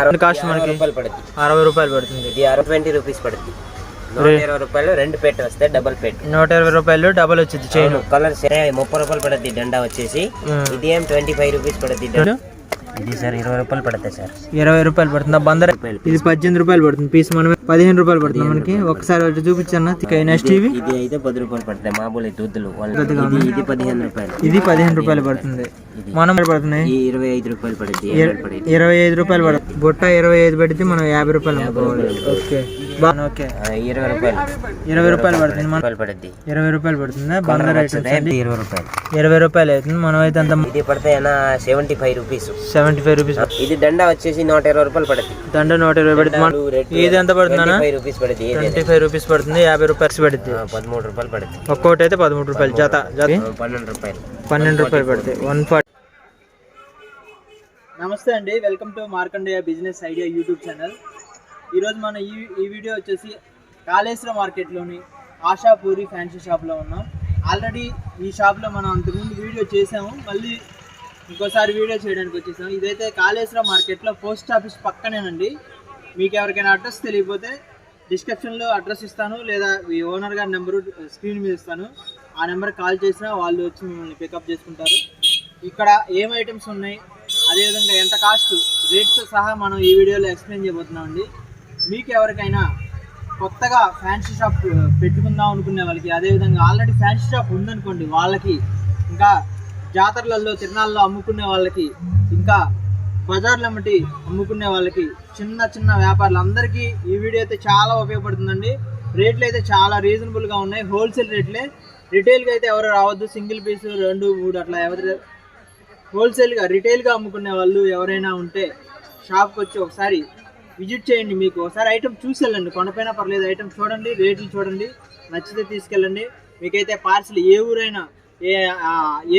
అరవై కాస్ట్ మనకి? రూపాయలు పడుతుంది అరవై రూపాయలు పడుతుంది. ఇది అరవై ట్వంటీ రూపీస్ పడుతుంది నూట ఇరవై రూపాయలు రెండు పెట్టి వస్తే డబల్ పెట్. నూట ఇరవై రూపాయలు డబల్ వచ్చింది చైన్ కలర్స్ ముప్పై రూపాయలు పడుతుంది దండా వచ్చేసి. ఇది ఏం ట్వంటీ ఫైవ్ రూపీస్ పడుతుంది. ఇది సార్ ఇరవై రూపాయలు పడుతుంది సార్. ఇరవై రూపాయలు పడుతుంది? బందర్ ఇది పద్దెనిమిది రూపాయలు పడుతుంది. పీస్ మనం పదిహేను రూపాయలు పడుతుంది మనకి. ఒకసారి వచ్చి చూపించన్న. నెక్స్ట్ ఇవి ఇది అయితే పది రూపాయలు పడుతుంది మామూలు దూద్దులు. ఇది పదిహేను రూపాయలు. ఇది పదిహేను రూపాయలు పడుతుంది. మనం పడుతున్నాయి? ఈ ఇరవై ఐదు రూపాయలు పడుతుంది. పడుతుంది. ఇరవై ఐదు రూపాయలు పడుతుంది. బుట్ట ఇరవై ఐదు పెడితే మనం యాభై రూపాయలు అమ్ముకోవాలి ఓకే. ఇరవై రూపాయలు. ఇరవై రూపాయలు పడుతుంది. మన పడుతుంది. ఇరవై రూపాయలు పడుతుంది? బందర్ అండి ఇరవై రూపాయలు. ఇరవై రూపాయలు అవుతుంది. మనం అయితే అంత ఇది పడితే seventy five rupees seventy five rupees ఇది దండ వచ్చేసి నూట ఇరవై రూపాయలు పడుతుంది దండ నూట ఇరవై పడుతుంది ఇది ఎంత పడుతుంది ఫైవ్ రూపీస్ పడుతుంది ట్వంటీ ఫైవ్ రూపీస్ పడుతుంది యాభై రూపాయలు పడుతుంది పదమూడు రూపాయలు పడుతుంది ఒక్కోటి అయితే పదమూడు రూపాయలు. జత పన్నెండు రూపాయలు. పన్నెండు రూపాయలు పడుతుంది వన్ ఫార్టీ నమస్తే అండి. Welcome to Markandeya business idea YouTube channel ఈరోజు మన ఈ ఈ వీడియో వచ్చేసి కాళేశ్వర మార్కెట్లోని ఆశాపూరి ఫ్యాన్సీ షాప్లో ఉన్నాం. ఆల్రెడీ ఈ షాప్లో మనం అంతకుముందు వీడియో చేసాము. మళ్ళీ ఇంకోసారి వీడియో చేయడానికి వచ్చేసాం. ఇదైతే కాళేశ్వరం మార్కెట్లో పోస్ట్ ఆఫీస్ పక్కనేనండి. మీకు ఎవరికైనా అడ్రస్ తెలియకపోతే డిస్క్రిప్షన్లో అడ్రస్ ఇస్తాను లేదా మీ ఓనర్ గారి నెంబరు స్క్రీన్ మీద ఇస్తాను. ఆ నెంబర్ కాల్ చేసినా వాళ్ళు వచ్చి మిమ్మల్ని పికప్ చేసుకుంటారు. ఇక్కడ ఏం ఐటమ్స్ ఉన్నాయి అదేవిధంగా ఎంత కాస్ట్ రేట్తో సహా మనం ఈ వీడియోలో ఎక్స్ప్లెయిన్ చేయబోతున్నాం అండి మీకు ఎవరికైనా కొత్తగా ఫ్యాన్సీ షాప్ పెట్టుకుందాం అనుకునే వాళ్ళకి అదేవిధంగా ఆల్రెడీ ఫ్యాన్సీ షాప్ ఉందనుకోండి వాళ్ళకి ఇంకా జాతరలలో తిరణాల్లో అమ్ముకునే వాళ్ళకి ఇంకా బజార్లు అమ్మటి అమ్ముకునే వాళ్ళకి చిన్న చిన్న వ్యాపారులు. అందరికీ ఈ వీడియో అయితే చాలా ఉపయోగపడుతుందండి. రేట్లు అయితే చాలా రీజనబుల్గా ఉన్నాయి. హోల్సేల్ రేట్లే. రిటైల్గా అయితే ఎవరు రావద్దు. సింగిల్ పీస్ రెండు మూడు అట్లా ఎవరి హోల్సేల్గా రిటైల్గా అమ్ముకునే వాళ్ళు ఎవరైనా ఉంటే షాప్కి వచ్చి ఒకసారి విజిట్ చేయండి మీకు. ఒకసారి ఐటెం చూసి వెళ్ళండి. కొనపైనా పర్లేదు. ఐటెం చూడండి రేట్లు చూడండి. నచ్చితే తీసుకెళ్ళండి. మీకైతే పార్సిల్ ఏ ఊరైనా ఏ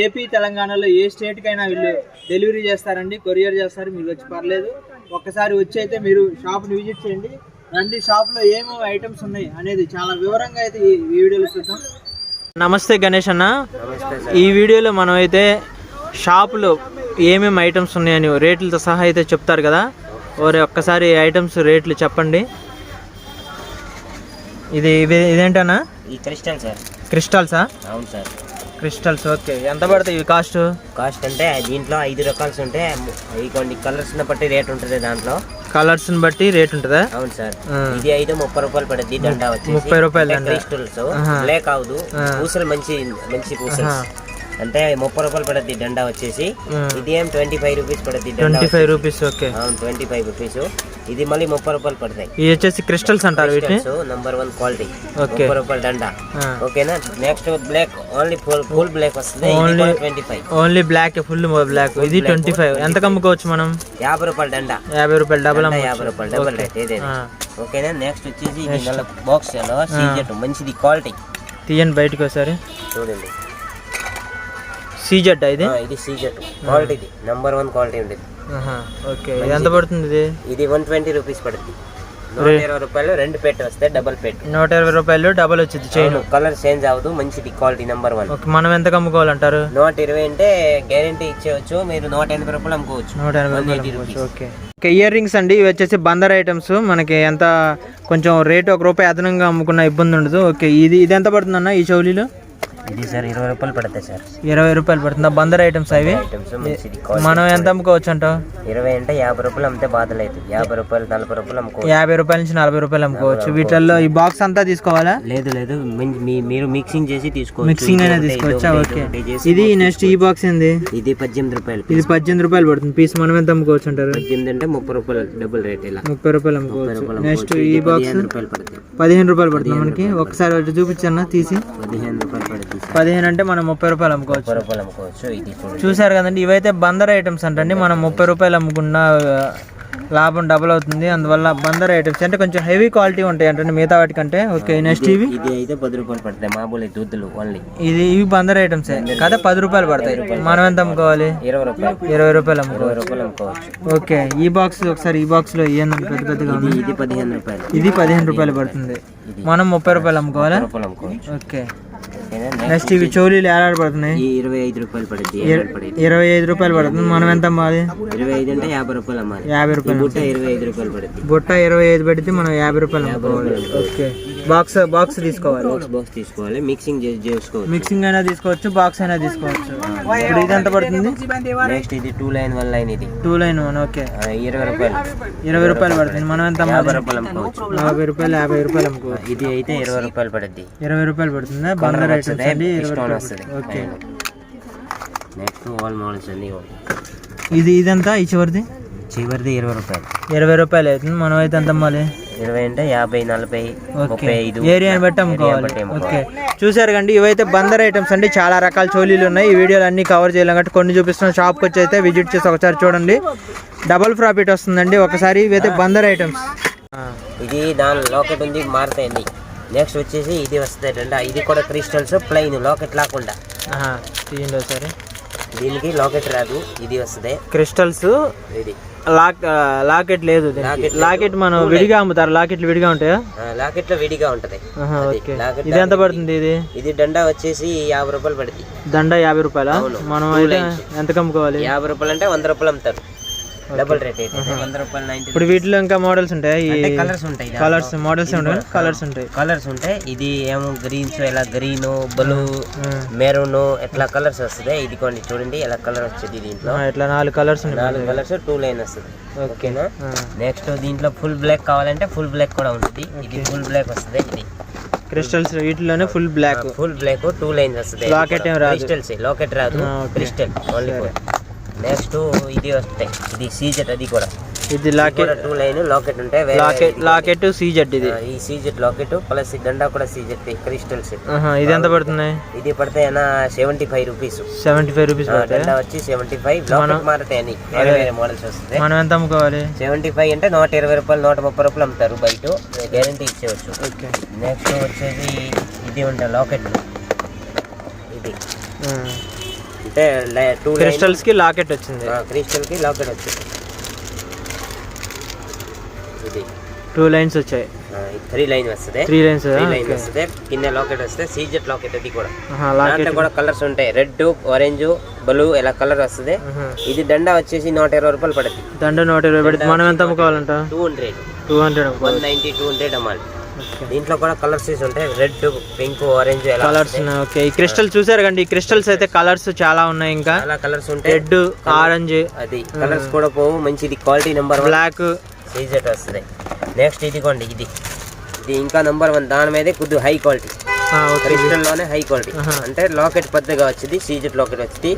ఏపీ తెలంగాణలో ఏ స్టేట్కైనా వీళ్ళు డెలివరీ చేస్తారండి కొరియర్ చేస్తారు మీరు వచ్చి పర్లేదు. ఒక్కసారి వచ్చి అయితే మీరు షాప్ని విజిట్ చేయండి. రండి షాప్లో ఏమేమి ఐటమ్స్ ఉన్నాయి అనేది చాలా వివరంగా అయితే ఈ వీడియోలో చూద్దాం. నమస్తే గణేష్ అన్న. ఈ వీడియోలో మనం అయితే షాపులో ఏమేమి ఐటమ్స్ ఉన్నాయని రేట్లతో సహా అయితే చెప్తారు కదా. ఓరే ఒక్కసారి ఐటమ్స్ రేట్లు చెప్పండి. ఇది ఇది ఇదేంటన్నా? ఈ క్రిస్టల్ సార్. క్రిస్టల్సా? అవును సార్. క్రిస్టల్స్ ఓకే ఎంత పడతాయి ఇవి కాస్ట్ కాస్ట్ అంటే దీంట్లో ఐదు రకాల్స్ ఉంటాయి అవి కొన్ని కలర్స్ బట్టి రేట్ ఉంటుంది దాంట్లో కలర్స్ని బట్టి రేట్ ఉంటుందా అవును సార్. ఇది అయితే ముప్పై రూపాయలు పడుతుంది దండ ముప్పై రూపాయలు. క్రిస్టల్స్. బ్లాక్ అవదు. పూసలు మంచి మంచి పూసలు. అంటే ముప్పై రూపాయలు పడుతుంది దండ వచ్చేసి. ఇది ఏం ట్వంటీ ఫైవ్ రూపీస్ పడుతుంది ట్వంటీ ఫైవ్ రూపీస్ ఓకే అవును ట్వంటీ ఫైవ్ రూపీస్ ఇది మళ్ళీ ముప్పై రూపాయలు పడతాయి. ఇవి వచ్చేసి క్రిస్టల్స్ అంటారు వీటిని? Number one quality. ముప్పై రూపాయలు దండ. ఓకేనా next black only full full black వస్తుంది. Only- twenty five only black full black ఇది ట్వంటీ ఫైవ్ ఎంత అమ్ముకోవచ్చు మనం? యాభై రూపాయలు దండ. యాభై రూపాయలు డబల్ యాభై రూపాయలు డబల్ రేట్. ఓకేనా నెక్స్ట్ వచ్చేసి ఇది నల్ల బాక్స్ సీజెట్ మంచిది క్వాలిటీ తీయండి బయటకు ఒకసారి. చూడండి. సీజెడ్ ఇది? ఇది సీజెట్ క్వాలిటీది నంబర్ వన్ క్వాలిటీ ఉండేది. ఓకే. ఇది ఎంత పడుతుంది ఇది? ఇది వన్ ట్వంటీ రూపీస్ పడుతుంది నూట ఇరవై రూపాయలు రెండు పెట్టి వస్తే డబల్ పెట్ నూట ఇరవై రూపాయలు డబల్ వచ్చింది చైన్ కలర్ చేంజ్ అవ్వదు మంచిది క్వాలిటీ నెంబర్ వన్ ఓకే మనం ఎంత అమ్ముకోవాలంటారు నూట ఇరవై అంటే గ్యారంటీ ఇచ్చేయచ్చు మీరు నూట ఎనభై రూపాయలు అమ్ముకోవచ్చు. నూట ఎనభై రూపాయలు ఓకే. ఓకే ఇయర్ రింగ్స్ అండి ఇవి వచ్చేసి బందర్ ఐటమ్స్ మనకి ఎంత కొంచెం రేట్ ఒక రూపాయి అదనంగా అమ్ముకున్న ఇబ్బంది ఉండదు. ఓకే ఇది ఇది ఎంత పడుతుందన్న ఈ చౌలీలు? ఇది సార్ ఇరవై రూపాయలు పడతాయి సార్. ఇరవై రూపాయలు పడుతుందా? బందర్ ఐటమ్స్ అవి? మనం ఎంత అమ్ముకోవచ్చు అంటావు ఇరవై అంటే యాభై రూపాయలు అమ్మితే బాధ లేదు యాభై రూపాయలు నలభై రూపాయలు అమ్ముకోవచ్చు. యాభై రూపాయల నుంచి నలభై రూపాయలు అమ్ముకోవచ్చు. వీటిల్లో ఈ బాక్స్ అంతా తీసుకోవాలా? లేదు లేదు. మీరు మిక్సింగ్ చేసి తీసుకోవచ్చు. మిక్సింగ్ అయినా తీసుకోవచ్చా? ఓకే. ఇది నెక్స్ట్ ఈ బాక్స్ ఏంది? ఇది పద్దెనిమిది రూపాయలు ఇది పద్దెనిమిది రూపాయలు పడుతుంది. పీస్ మనం ఎంత అమ్ముకోవచ్చు అంటారు పద్దెనిమిది అంటే ముప్పై రూపాయలు డబుల్ రేట్ ఇలా. ముప్పై రూపాయలు అమ్ముకోవచ్చు. నెక్స్ట్. ఈ బాక్స్ పదిహేను రూపాయలు పడుతుంది. పదిహేను రూపాయలు పడుతుంది మనకి. ఒకసారి చూపించన్న తీసి. పదిహేను రూపాయలు పడుతుంది. పదిహేను అంటే మనం ముప్పై రూపాయలు అమ్ముకోవచ్చు. రూపాయలు అమ్ముకోవచ్చు. ఇది చూసారు కదండి ఇవైతే బందర్ ఐటమ్స్ అంటండి. మనం ముప్పై రూపాయలు అమ్ముకున్న లాభం డబుల్ అవుతుంది. అందువల్ల బందర్ ఐటమ్స్ అంటే కొంచెం హెవీ క్వాలిటీ ఉంటాయి అంటే మిగతా వాటికంటే ఓకే నెక్స్ట్ ఇవి? ఇది అయితే పది రూపాయలు పడతాయి. మామూలు దూద్దులు ఓన్లీ ఇది ఇవి బందర్ ఐటమ్స్. కదా పది రూపాయలు పడతాయి. మనం ఎంత అమ్ముకోవాలి? ఇరవై రూపాయలు. ఇరవై రూపాయలు అమ్ముకోవాలి రూపాయలు అమ్ముకోవచ్చు. ఓకే ఈ బాక్స్ ఒకసారి ఈ బాక్స్లో ఏందండి పెద్ద పెద్దగా ఇది ఉంది. ఇది పదిహేను రూపాయలు. ఇది పదిహేను రూపాయలు పడుతుంది. మనం ముప్పై రూపాయలు అమ్ముకోవాలా? ఓకే. నెక్స్ట్ ఇవి చోలీలు ఏడాడు పడుతున్నాయి. ఇరవై ఐదు రూపాయలు పడుద్ది ఇర- ఇరవై ఐదు రూపాయలు పడుతుంది. మనం ఎంత అమ్మాలి? ఇరవై ఐదు అంటే యాభై రూపాయలు అమ్మాలి. యాభై రూపాయలు బుట్ట ఇరవై ఐదు రూపాయలు పడుద్ది బుట్ట ఇరవై ఐదు పెడితే మనం యాభై రూపాయలు అమ్ముకోవాలి. ఓకే. బాక్స్ బాక్స్ తీసుకోవాలి. బాక్స్ తీసుకోవాలి మిక్సింగ్ చేసి చేసుకోవచ్చు. మిక్సింగ్ అయినా తీసుకోవచ్చు బాక్స్ అయినా తీసుకోవచ్చు. ఇప్పుడు ఇది ఎంత పడుతుంది? నెక్స్ట్ ఇది టూ లైన్ వన్ లైన్ ఇది. టూ లైన్ వన్ ఓకే ఇరవై రూపాయలు. ఇరవై రూపాయలు పడుతుంది. మనం ఎంత యాభై రూపాయలు అమ్ముకోవచ్చు. నలభై రూపాయలు యాభై రూపాయలు అమ్ముకోవచ్చు. ఇది అయితే ఇరవై రూపాయలు పడుద్ది. ఇరవై రూపాయలు పడుతుందా? బంగారు ఐటమ్స్ అండి ఇరవై రూపాయలు వస్తుంది ఓకే నెక్స్ట్ ఆల్ మోడల్స్ అన్ని ఇది ఇదంతా ఈ చివరిది? చివరిది ఇరవై రూపాయలు. ఇరవై రూపాయలు అవుతుంది. మనం అయితే ఎంత అమ్మాలి? ఇరవై అంటే యాభై నలభై ఓకే. ముప్పై ఐదు. ఏరియాని బట్టి అమ్ముకోవాలి బట్టి ఓకే. చూసారు కండి ఇవైతే బందర్ ఐటమ్స్ అండి. చాలా రకాల చోలీలు ఉన్నాయి. ఈ వీడియోలు అన్ని కవర్ చేయలేం కాబట్టి కొన్ని చూపిస్తున్న. షాప్కి వచ్చి అయితే విజిట్ చేసి ఒకసారి చూడండి. డబుల్ ప్రాఫిట్ వస్తుందండి. ఒకసారి ఇవైతే బందర్ ఐటమ్స్ ఇది దాని లాకెట్ ఉంది మారుతాయండి. నెక్స్ట్ వచ్చేసి ఇది వస్తుంది ఇది కూడా క్రిస్టల్స్ ప్లెయిన్ లాకెట్ లేకుండా. తీయండి ఒకసారి. దీనికి లాకెట్ రాదు ఇది వస్తుంది. క్రిస్టల్స్ ఇది. లాక్ లాకెట్ లేదు. లాకెట్ మనం విడిగా అమ్ముతారు? లాకెట్లు విడిగా ఉంటాయా? లాకెట్లో విడిగా ఉంటది. ఇది ఎంత పడుతుంది ఇది? ఇది? డండా వచ్చేసి యాభై రూపాయలు పడుతుంది. దండ యాభై రూపాయల. మనం. ఎంతకు అమ్ముకోవాలి యాభై రూపాయలు అంటే వంద రూపాయలు అమ్ముతారు. డబుల్ రేట్ అయితే. వంద రూపాయలు నైన్టీ ఇప్పుడు వీటిలో ఇంకా మోడల్స్ ఉంటాయి. అంటే కలర్స్ ఉంటాయి కలర్స్ మోడల్స్ ఉంటాయి. కలర్స్ ఉంటాయి. కలర్స్ ఉంటాయి. ఇది ఏమో గ్రీన్స్ ఇలా గ్రీన్ బ్లూ. మెరూన్ ఎట్లా కలర్స్ వస్తుంది ఇది కొన్ని చూడండి ఎలా కలర్ వచ్చేది దీంట్లో. ఆ, ఇట్లా నాలుగు కలర్స్ ఉన్నాయి నాలుగు కలర్స్ టూ లైన్ వస్తుంది. ఓకే ఓకేనా? నెక్స్ట్ దీంట్లో ఫుల్ బ్లాక్ కావాలంటే ఫుల్ బ్లాక్ కూడా ఉంటుంది. ఇది ఫుల్ బ్లాక్ వస్తుంది ఇది. క్రిస్టల్స్ వీటిలోనే full black full black two lines వస్తుంది. రాదు. క్రిస్టల్స్ లాకెట్ రాదు. క్రిస్టల్ ఓన్లీ నెక్స్ట్ ఇది వస్తాయి ఇది సీజెట్ అది కూడా. ఇది లాకెట్ టూ లైన్ లాకెట్ ఉంటాయి లాకెట్ లాకెట్ సీజెడ్ ఇది. ఈ సీజెట్ లాకెట్ ప్లస్ ఈ దండా కూడా సీజెట్ క్రిస్టల్స్ ఆహా, ఇది ఎంత పడుతుంది ఇది పడితే అన్న seventy five rupees seventy five rupees దండా వచ్చి సెవెంటీ ఫైవ్ లాకెట్ మారుతాయి అని. వేరే వేరే మోడల్స్ వస్తుంది మనం ఎంత అమ్ముకోవాలి? సెవెంటీ ఫైవ్ అంటే నూట ఇరవై రూపాయలు నూట ముప్పై రూపాయలు అమ్ముతారు బయట. గ్యారంటీ ఇచ్చేవచ్చు నెక్స్ట్ వచ్చేసి ఇది ఉంటాయి లాకెట్ ఇది. అంటే టూ క్రిస్టల్స్కి లాకెట్ వచ్చింది. క్రిస్టల్కి లాకెట్ వచ్చింది. ఇది. టూ లైన్స్ వచ్చాయి. త్రీ లైన్ వస్తుంది. త్రీ లైన్స్ త్రీ లైన్ వస్తుంది. కింద లాకెట్ వస్తే సీజెట్ లాకెట్ అది కూడా. లాకెట్ దాంట్లో కూడా కలర్స్ ఉంటాయి. రెడ్ ఆరెంజ్ బ్లూ ఇలా కలర్ వస్తుంది. ఇది దండా వచ్చేసి నూట ఇరవై రూపాయలు పడుతుంది దండ నూట ఇరవై పెడితే మనం ఎంత అమ్ముకోవాలంట? Two hundred two hundred one ninety two hundred అమ్మాలి. దీంట్లో కూడా కలర్స్ ఉంటాయి red pink orange colours okay ఈ క్రిస్టల్ చూసారు కండి. ఈ క్రిస్టల్స్ అయితే కలర్స్ చాలా ఉన్నాయి ఇంకా. చాలా కలర్స్ ఉంటాయి రెడ్ ఆరెంజ్ అది. కలర్స్ కూడా పోవు. మంచిది. క్వాలిటీ నెంబర్ బ్లాక్ సీజెట్ వస్తుంది. నెక్స్ట్ ఇదిగోండి ఇది. ఇది ఇంకా నెంబర్ వన్ దాని మీదే కొద్దిగా హై క్వాలిటీ హై క్వాలిటీ అంటే లాకెట్ పెద్దగా వచ్చింది సీజెట్ లాకెట్ వచ్చింది.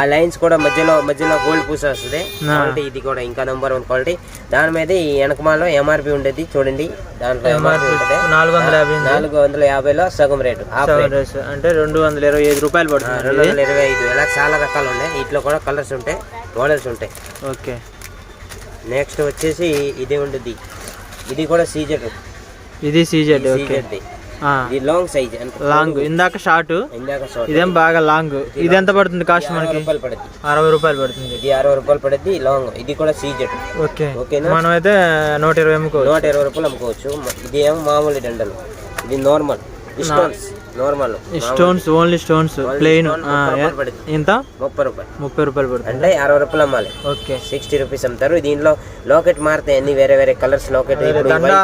ఆ లైన్స్ కూడా మధ్యలో మధ్యలో గోల్డ్ పూస వస్తుంది. క్వాలిటీ ఇది కూడా ఇంకా నెంబర్ వన్ క్వాలిటీ దాని మీద ఈ వెనకమాలో ఎంఆర్పి ఉండేది చూడండి. దాంట్లో ఎంఆర్పి ఉంటుంది. నాలుగు వందల యాభై నాలుగు వందల యాభైలో సగం రేటు అంటే రెండు వందల ఇరవై ఐదు రూపాయలు పడుతుంది. రెండు వందల ఇరవై ఐదు. ఇలా చాలా రకాలు ఉన్నాయి. వీటిలో కూడా కలర్స్ ఉంటాయి మోడల్స్ ఉంటాయి. ఓకే. నెక్స్ట్ వచ్చేసి ఇది ఉంటుంది ఇది కూడా సీజెట్ ఇది సీజెడ్ ఓకే. ఇది లాంగ్ సైజ్ లాంగ్ ఇందాక షార్ట్ ఇందాక షార్ట్ ఇదేం బాగా లాంగ్ ఇది ఎంత పడుతుంది కాస్ట్ మనకి? రూపాయలు పడుద్ది. అరవై రూపాయలు పడుతుంది. ఇది అరవై రూపాయలు పడుద్ది లాంగ్ ఇది కూడా సీజెట్ ఓకే. ఓకేనా? మనం అయితే నూట ఇరవై అమ్ముకోవచ్చు. నూట ఇరవై రూపాయలు అమ్ముకోవచ్చు. ఇది ఏమో మామూలు దండలు. ఇది normal normal stones only stones plain ఎంత? ముప్పై రూపాయలు. ముప్పై రూపాయలు పడుతుంది. అంటే అరవై రూపాయలు అమ్మాలి. ఓకే. సిక్స్టీ రూపీస్ అమ్ముతారు. దీనిలో లాకెట్ మారుతాయి అన్ని వేరే వేరే కలర్స్ లాకెట్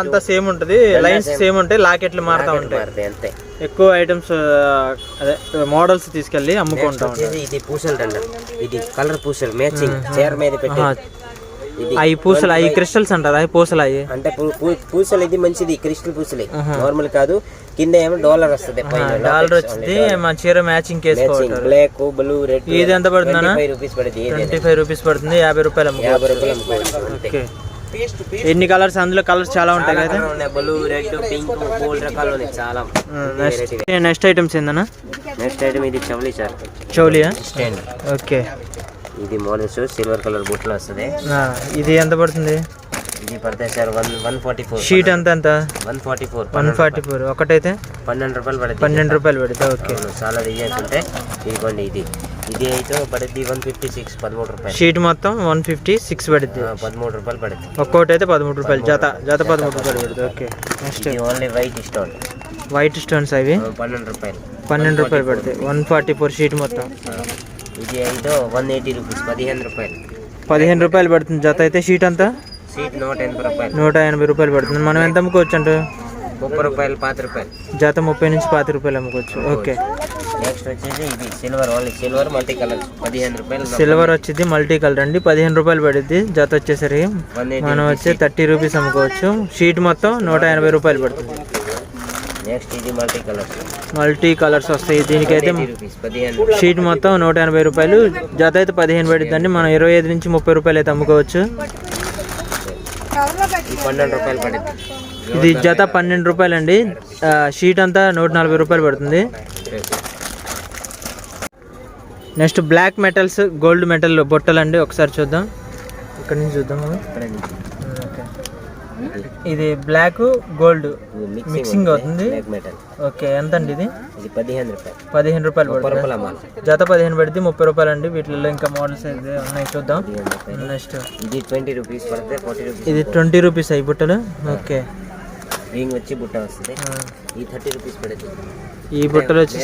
అంతా సేమ్ ఉంటుంది. లైన్స్ సేమ్ ఉంటాయి లాకెట్లు మారుతా ఉంటాయి. మారుతాయి అంతే. ఎక్కువ ఐటమ్స్ అదే మోడల్స్ తీసుకెళ్ళి అమ్ముకుంటా ఇది పూసలు దండ. ఇది కలర్ పూసలు మ్యాచింగ్ చీర మీద పెట్టి అవి పూసలు అవి క్రిస్టల్స్ అంటారు? అవి పూసలు అవి అంటే పూసలు ఇది మంచిది. క్రిస్టల్ పూసలే. నార్మల్ కాదు. కింద ఏమో డాలర్ వస్తుంది డాలర్ వచ్చింది మా చీర matching matching black blue red ఇది ఎంత పడుతుందన్నా? ఫైవ్ రూపీస్ పడుతుంది ట్వంటీ ఫైవ్ రూపీస్ పడుతుంది యాభై రూపాయలు యాభై రూపాయలు ఓకే ఎన్ని కలర్స్ అందులో కలర్స్ చాలా ఉంటాయి కదా? బ్లూ రెడ్ పింక్ మూడు రకాలు ఉన్నాయి చాలా నెక్స్ట్ నెక్స్ట్ ఐటమ్స్ ఏందన్నా? నెక్స్ట్ ఐటమ్ ఇది చవలి సార్. చౌలియా? స్టాండ్ ఓకే ఇది మోడల్స్ సిల్వర్ కలర్ బుట్లో వస్తుంది. ఆ, ఇది ఎంత పడుతుంది? పడతాయి sir one one forty four sheet ఎంత ఎంత? One forty four one forty four. ఒకటైతే? పన్నెండు రూపాయలు పడుతుంది పన్నెండు రూపాయలు పడుతుంది ఓకే. చాలా డిజైన్స్ ఉంటాయి ఇదిగోండి ఇది. ఇది అయితే పడుద్ది వన్ ఫిఫ్టీ సిక్స్ పదమూడు రూపాయలు. షీట్ మొత్తం వన్ ఫిఫ్టీ సిక్స్ పడుద్ది. పదమూడు రూపాయలు పడుద్ది. ఒక్కొక్కటి అయితే పదమూడు రూపాయలు. జత జత పదమూడు రూపాయలు పడుతుంది okay next. Only white stone white stones అవి? పన్నెండు రూపాయలు. పన్నెండు రూపాయలు పడతాయి వన్ ఫార్టీ ఫోర్ షీట్ మొత్తం. ఇది అయితే వన్ ఎయిటీ రూపీస్ పదిహేను రూపాయలు. పదిహేను రూపాయలు పడుతుంది జత అయితే. షీట్ అంతా? సీట్ నూట ఎనభై రూపాయలు. నూట ఎనభై రూపాయలు పడుతుంది. మనం ఎంత అమ్ముకోవచ్చు అంట ముప్పై రూపాయలు పాత రూపాయలు. జత ముప్పై నుంచి పాతి రూపాయలు అమ్ముకోవచ్చు. ఓకే. నెక్స్ట్ వచ్చేసి ఇది silver only silver multi colours పదిహేను రూపాయలు సిల్వర్ వచ్చింది మల్టీ కలర్ అండి. పదిహేను రూపాయలు పడుద్ది జత వచ్చేసరికి. మనం వచ్చి థర్టీ రూపీస్ అమ్ముకోవచ్చు. షీట్ మొత్తం నూట ఎనభై రూపాయలు పడుతుంది. నెక్స్ట్ ఇది మల్టీ కలర్స్ మల్టీ కలర్స్ వస్తాయి దీనికైతే షీట్ మొత్తం నూట ఎనభై రూపాయలు. జత అయితే పదిహేను పడుతుందండి మనం ఇరవై ఐదు నుంచి ముప్పై రూపాయలు అయితే అమ్ముకోవచ్చు. పన్నెండు రూపాయలు పడుతుంది ఇది జత పన్నెండు రూపాయలు అండి షీట్ అంతా నూట నలభై రూపాయలు పడుతుంది. Next black metals gold metal బొట్టలు అండి ఒకసారి చూద్దాం. ఇక్కడ నుంచి చూద్దాం ఓకే. ఇది బ్లాక్ గోల్డ్ మిక్సింగ్ అవుతుంది. ఓకే ఎంత అండి ఇది పదిహేను రూపాయలు. పదిహేను రూపాయలు పడుతుంది. జత పదిహేను పడితే ముప్పై రూపాయలు అండి వీటిలో ఇంకా మోడల్స్ అయితే ఉన్నాయి చూద్దాం. నెక్స్ట్ ఇది ట్వంటీ రూపీస్ ఇది ట్వంటీ రూపీస్ అయ్యి బుట్టలు. ఓకే. రింగ్ వచ్చి బుట్ట వస్తుంది. ఈ థర్టీ రూపీస్ పడుతుంది ఈ బుట్టలు వచ్చి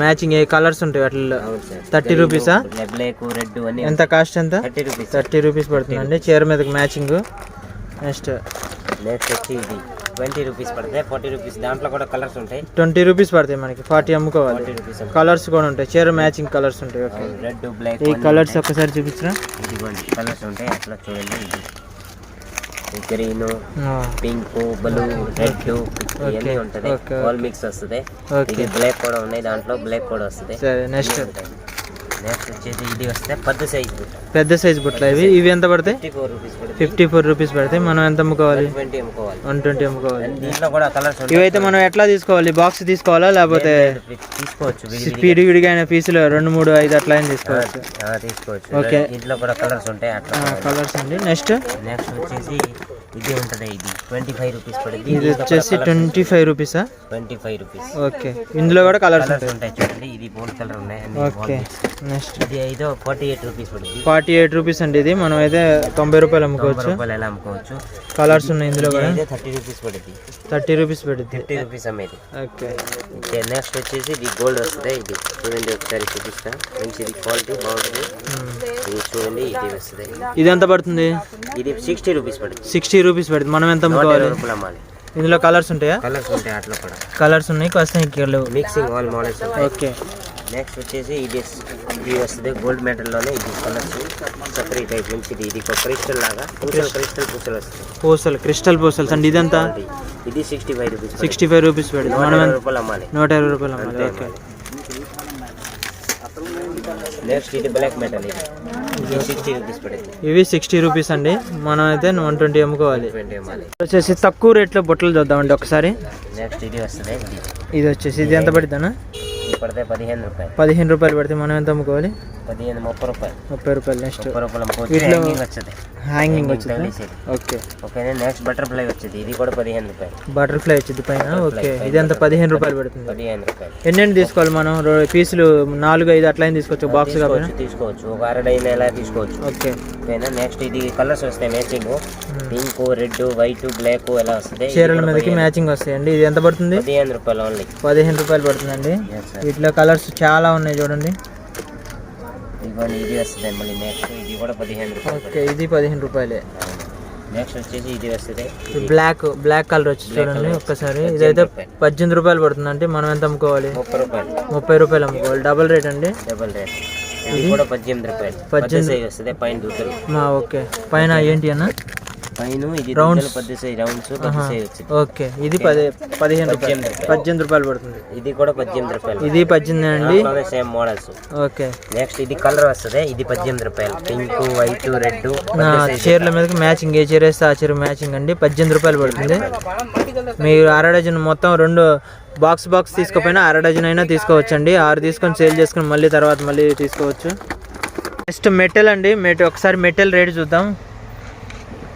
మ్యాచింగ్ ఏ కలర్స్ ఉంటాయి వాటిల్లో? సార్. థర్టీ రూపీసా బ్లాక్ రెడ్ ఎంత కాస్ట్ ఎంత? థర్టీ రూపీస్ థర్టీ రూపీస్ పడుతుందండి. చీర మీదకి మ్యాచింగ్ నెక్స్ట్. నెక్స్ట్ వచ్చి ఇది ట్వంటీ రూపీస్ పడితే ఫార్టీ రూపీస్ దాంట్లో కూడా కలర్స్ ఉంటాయి. ట్వంటీ రూపీస్ పడతాయి మనకి. ఫార్టీ అమ్ముకోవాలి. కలర్స్ కూడా ఉంటాయి. చీర మ్యాచింగ్ కలర్స్ ఉంటాయి. ఓకే. రెడ్ బ్లాక్ ఈ కలర్స్ ఒక్కసారి చూపించరా? ఇదిగోండి కలర్స్ ఉంటాయి. అట్లా చూడండి. ఇది గ్రీన్ పింక్ బ్లూ రెడ్ ఇవన్నీ ఉంటుంది okay, ఆల్ మిక్స్ వస్తుంది. ఇది బ్లాక్ కూడా ఉన్నాయి. దాంట్లో బ్లాక్ కూడా వస్తుంది. సరే నెక్స్ట్ నెక్స్ట్ వచ్చేసి ఇది వస్తే పెద్ద సైజ్ బుట్ట పెద్ద సైజ్ బుట్టలు ఇవి? ఇవి ఎంత పడతాయి? ఫిఫ్టీ ఫోర్ రూపీస్ పడతాయి. మనం ఎంత అమ్ముకోవాలి? వన్ ట్వంటీ అమ్ముకోవాలి. దీంట్లో కూడా కలర్స్ ఇవైతే మనం ఎట్లా తీసుకోవాలి? బాక్స్ తీసుకోవాలా? లేకపోతే తీసుకోవచ్చు విడివిడిగా. అయిన పీసులు రెండు మూడు ఐదు అట్లా అయినా తీసుకోవచ్చు? తీసుకోవచ్చు ఓకే. దీంట్లో కూడా కలర్స్ ఉంటాయి అట్లా కలర్స్ అండి. నెక్స్ట్? నెక్స్ట్ వచ్చేసి ఇది ఉంటుంది ఇది ట్వంటీ ఫైవ్ రూపీస్ పడుతుంది ఇది వచ్చేసి twenty five రూపీసా? Twenty five rupees. Okay. ఇందులో కూడా కలర్స్ ఉంటాయి. చూడండి. ఇది గోల్డ్ కలర్ ఉన్నాయి. ఓకే. నెక్స్ట్ ఇది అయితే ఫార్టీ ఎయిట్ రూపీస్ పడుతుంది ఫార్టీ ఎయిట్ రూపీస్ అండి ఇది. మనం అయితే తొంభై రూపాయలు అమ్ముకోవచ్చు. రూపాయలు ఎలా అమ్ముకోవచ్చు? కలర్స్ ఉన్నాయి ఇందులో ఇది కూడా. థర్టీ రూపీస్ పడుతుంది థర్టీ రూపీస్ పెడుద్ది. ఫిఫ్టీ రూపీస్ అమ్మేది. ఓకే. నెక్స్ట్ వచ్చేసి ఇది గోల్డ్ వస్తుంది. ఇది చూడండి ఒకసారి చూపిస్తా. మంచిది క్వాలిటీ బాగుంటుంది. ఇది చూడండి ఇది వస్తుంది. ఇది ఎంత పడుతుంది? ఇది సిక్స్టీ రూపీస్ పడుతుంది. సిక్స్టీ రూపీస్ పడుతుంది. మనం ఎంత అమ్ముకోవాలి ఇరవై రూపాయలు అమ్మాలి. ఇందులో కలర్స్ ఉంటాయా? కలర్స్ ఉంటాయి అట్లా కూడా. కలర్స్ ఉన్నాయి కాస్త ఇక్కడ mixing all models okay. Next వచ్చేసి ఇది ఇది వస్తుంది గోల్డ్ మెటల్లోనే ఇది కలర్స్ సపరేట్ టైప్ మంచిది ఇది. ఒక క్రిస్టల్ లాగా పూసలు క్రిస్టల్ పూసలు వస్తాయి పూసలు క్రిస్టల్ పూసలు అండి. ఇదంతా? ఇది- sixty five rupees sixty five rupees పడుతుంది నూట మనం రూపాయలు అమ్మాలి. నూట ఇరవై రూపాయలు అమ్మాలి. ఓకే. నెక్స్ట్ ఇది బ్లాక్ మెటల్ ఇది. సిక్స్టీ రూపీస్ పడుతుంది ఇవి సిక్స్టీ రూపీస్ అండి. మనం అయితే వన్ ట్వంటీ అమ్ముకోవాలి వచ్చేసి తక్కువ రేట్లో బుట్టలు చూద్దామండి ఒకసారి. నెక్స్ట్ ఇది వస్తుంది. ఇది ఇది వచ్చేసి ఇది ఎంత పడుతుందన్నా? పడితే పదిహేను రూపాయలు. పదిహేను రూపాయలు పడితే మనం ఎంత అమ్ముకోవాలి? పదిహేను ముప్పై రూపాయలు. ముప్పై రూపాయలు నెక్స్ట్ ముప్పై రూపాయలు వీటిలో- హ్యాంగింగ్ వచ్చేది. హ్యాంగింగ్ వచ్చింది? తగిలేసేది ఓకే. ఓకేనా? నెక్స్ట్ బటర్ఫ్లై వచ్చేది. ఇది కూడా పదిహేను రూపాయలు. బటర్ఫ్లై వచ్చింది పైన? ఓకే. ఇది అంత పదిహేను రూపాయలు పడుతుంది. పదిహేను రూపాయలు. ఎన్నెన్ని తీసుకోవాలి మనం? పీసులు నాలుగు ఐదు అట్లా తీసుకోవచ్చు? బాక్స్ కాబట్టి తీసుకోవచ్చు ఒక అరడైన ఎలా తీసుకోవచ్చు? ఓకే. ఓకేనా? నెక్స్ట్ ఇది కలర్స్ వస్తాయి matching pink red white black ఎలా వస్తుంది చీరల మీదకి మ్యాచింగ్ వస్తాయండి. ఇది ఎంత పడుతుంది? పదిహేను రూపాయలు ఓన్లీ పదిహేను రూపాయలు పడుతుందండి. వీటిలో కలర్స్ చాలా ఉన్నాయి చూడండి. ఇది వస్తుంది మళ్ళీ నెక్స్ట్ ఇది కూడా పదిహేను రూపాయలు ఓకే ఇది పదిహేను రూపాయలే. నెక్స్ట్ వచ్చేసి ఇది వస్తుంది. బ్లాక్ బ్లాక్ కలర్ వచ్చి చూడండి ఒక్కసారి. ఇదైతే పద్దెనిమిది రూపాయలు పడుతుందండి మనం ఎంత అమ్ముకోవాలి? ముప్పై రూపాయలు. ముప్పై రూపాయలు అమ్ముకోవాలి. డబల్ రేట్ అండి? డబల్ రేట్ ఇది? కూడా పద్దెనిమిది రూపాయలు. పెద్ద సైజ్ వస్తుంది పైన దూతలు. ఓకే. పైన ఏంటి అన్న? పైన ఇది సైజ్ రౌండ్స్ పెద్ద సైజ్ వచ్చింది. ఓకే. ఇది పది పదిహేను రూపాయలు. పద్దెనిమిది రూపాయలు. పడుతుంది. ఇది కూడా పద్దెనిమిది రూపాయలు. ఇది పద్దెనిమిది అండి. Same models okay. నెక్స్ట్ ఇది కలర్ వస్తుంది. ఇది పద్దెనిమిది రూపాయలు. పింక్ వైట్ రెడ్ చీరల మీదకి మ్యాచింగ్ ఏ చీర వేస్తే ఆ చీర మ్యాచింగ్ అండి. పద్దెనిమిది రూపాయలు పడుతుంది. మీరు అర డజన్ మొత్తం రెండు బాక్స్ బాక్స్ తీసుకోపోయినా అర డజన్ అయినా తీసుకోవచ్చు అండి ఆరు తీసుకొని సేల్ చేసుకొని మళ్ళీ తర్వాత మళ్ళీ తీసుకోవచ్చు. నెక్స్ట్ మెటల్ అండి. మెట ఒకసారి మెటల్ రేట్ చూద్దాం.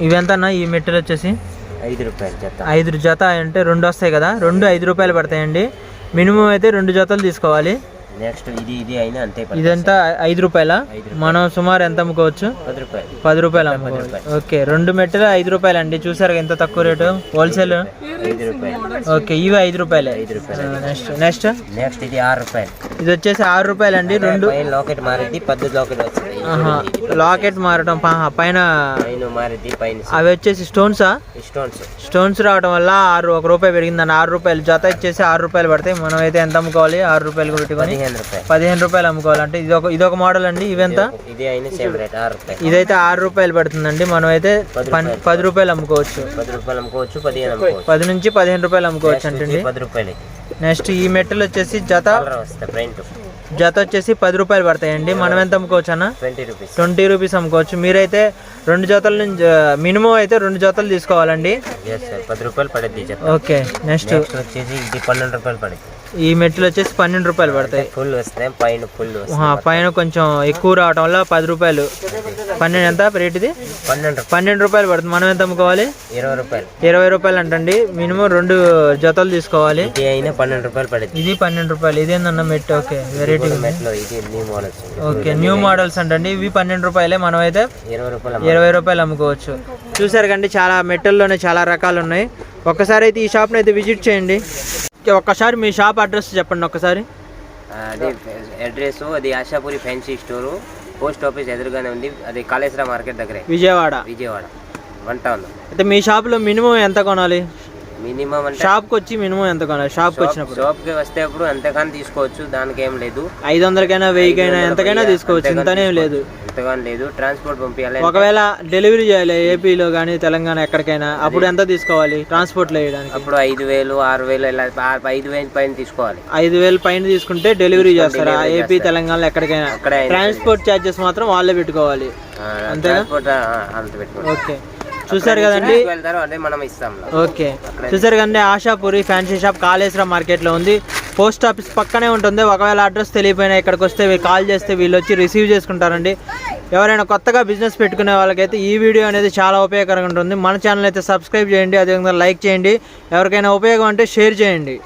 ఇవి ఎంత అన్న ఈ మెటల్ వచ్చేసి? ఐదు రూపాయలు జత. ఐదు జత అంటే రెండు వస్తాయి కదా? రెండు ఐదు రూపాయలు పడతాయండి. మినిమం అయితే రెండు జతలు తీసుకోవాలి. నెక్స్ట్ ఇది ఇది అయినా అంతే. ఇదంతా ఐదు రూపాయల? మనం సుమారు ఎంత అమ్ముకోవచ్చు? పది రూపాయలు. పది రూపాయలు అమ్ముకోవచ్చు. ఓకే రెండు మెట్టలు ఐదు రూపాయలు అండి. చూసారు ఎంత తక్కువ రేటు? హోల్సేల్? ఐదు రూపాయలు. ఓకే ఇవి ఐదు రూపాయలే. ఐదు రూపాయలు. Next next? నెక్స్ట్ ఇది ఆరు రూపాయలు. ఇది వచ్చేసి ఆరు రూపాయలు అండి. రెండు లాకెట్ మారిద్ది పెద్ద లాకెట్ ఇది. లాకెట్ మారటం పా- పైన పైన అవి వచ్చేసి స్టోన్సా స్టోన్స్ స్టోన్స్ రావడం వల్ల ఆరు ఒక రూపాయి పెరిగిందండి. ఆరు రూపాయలు జత ఇచ్చేసి ఆరు రూపాయలు పడతాయి. మనం అయితే ఎంత అమ్ముకోవాలి? ఆరు రూపాయలు పెట్టుకొని పదిహేను రూపాయలు. పదిహేను రూపాయలు అమ్ముకోవాలంటే ఇది ఒక ఇది ఒక మోడల్ అండి. ఇవెంత ఇది అయినా సేమ్ రేట్ ఆరు రూపాయలు. ఇదైతే ఆరు రూపాయలు పడుతుందండి. మనం అయితే పన్- పది రూపాయలు అమ్ముకోవచ్చు. పది రూపాయలు అమ్ముకోవచ్చు పదిహేను అమ్ముకోవచ్చు. పది నుంచి పదిహేను రూపాయలు అమ్ముకోవచ్చు ఇది పది రూపాయలు నెక్స్ట్ ఈ మెట్టలు వచ్చేసి జత. ప్రింట్. జత వచ్చేసి పది రూపాయలు పడతాయండి. మనం ఎంత అమ్ముకోవచ్చు అన్న? Twenty rupees. ట్వంటీ రూపీస్ అమ్ముకోవచ్చు. మీరైతే రెండు జతల నుంచి మినిమం అయితే రెండు జతలు తీసుకోవాలండి. పది రూపాయలు చెప్పండి ఓకే నెక్స్ట్. వచ్చేసి ఇది పన్నెండు రూపాయలు పడుద్ది. ఈ మెట్లు వచ్చేసి పన్నెండు రూపాయలు పడతాయి. ఫుల్ వస్తాయి పైన ఫుల్ పైన కొంచెం ఎక్కువ రావటం వల్ల పది రూపాయలు. పన్నెండు ఎంత రేట్ ఇది? పన్నెండు రూపాయలు. పన్నెండు రూపాయలు పడుతుంది. మనం ఎంత అమ్ముకోవాలి? ఇరవై రూపాయలు. ఇరవై రూపాయలు అంటండి. మినిమం రెండు జతలు తీసుకోవాలి. ఇది అయినా పన్నెండు రూపాయలు పడుద్ది. ఇది పన్నెండు రూపాయలు. ఇదేందన్న మెట్? Okay variety. Okay new models అంటండి. ఇవి పన్నెండు రూపాయలే మనం అయితే ఇరవై రూపాయలు అమ్ముకోవచ్చు. చూసారు కండి చాలా మెటల్లోనే చాలా రకాలు ఉన్నాయి. ఒక్కసారి అయితే ఈ షాప్ని అయితే విజిట్ చేయండి. ఒక్కసారి మీ షాప్ అడ్రస్ చెప్పండి ఒక్కసారి. అది అడ్రస్ అది Ashapuri fancy store post office ఎదురుగానే ఉంది. అది కాళేశ్వర మార్కెట్ దగ్గరే. విజయవాడ. Vijayawada one town. అయితే మీ షాప్లో మినిమం ఎంత కొనాలి? మినిమం అంటే షాప్కి వచ్చి మినిమం ఎంత కొనాలి? షాప్కి వచ్చినప్పుడు షాప్కి వస్తే అప్పుడు ఎంతగానో తీసుకోవచ్చు దానికి ఏం లేదు ఐదు వందలకైనా వెయ్యికైనా ఎంతకైనా తీసుకోవచ్చు ఇంతనే లేదు. ఎంతగానో లేదు ట్రాన్స్పోర్ట్ పంపించాలి ఒకవేళ డెలివరీ చేయాలి ఏపీలో కానీ తెలంగాణ ఎక్కడికైనా అప్పుడు ఎంత తీసుకోవాలి ట్రాన్స్పోర్ట్లో వేయడానికి? అప్పుడు ఐదు వేలు ఆరు వేలు ఇలా ఐదు వేలు పైన తీసుకోవాలి. ఐదు వేలు పైన తీసుకుంటే డెలివరీ చేస్తారా? ఏపీ తెలంగాణలో ఎక్కడికైనా? ట్రాన్స్పోర్ట్ ఛార్జెస్ మాత్రం వాళ్ళే పెట్టుకోవాలి. అంత ఓకే. చూసారు కదండి? ఓకే. చూసారు కదండి ఆశాపురి ఫ్యాన్సీ షాప్ కాళేశ్వరం మార్కెట్లో ఉంది. పోస్ట్ ఆఫీస్ పక్కనే ఉంటుంది. ఒకవేళ అడ్రస్ తెలియపోయినా ఇక్కడికి వస్తే కాల్ చేస్తే వీళ్ళు వచ్చి రిసీవ్ చేసుకుంటారండి. ఎవరైనా కొత్తగా బిజినెస్ పెట్టుకునే వాళ్ళకైతే ఈ వీడియో అనేది చాలా ఉపయోగకరంగా ఉంటుంది. మన ఛానల్ అయితే సబ్స్క్రైబ్ చేయండి అదేవిధంగా లైక్ చేయండి. ఎవరికైనా ఉపయోగం అంటే షేర్ చేయండి.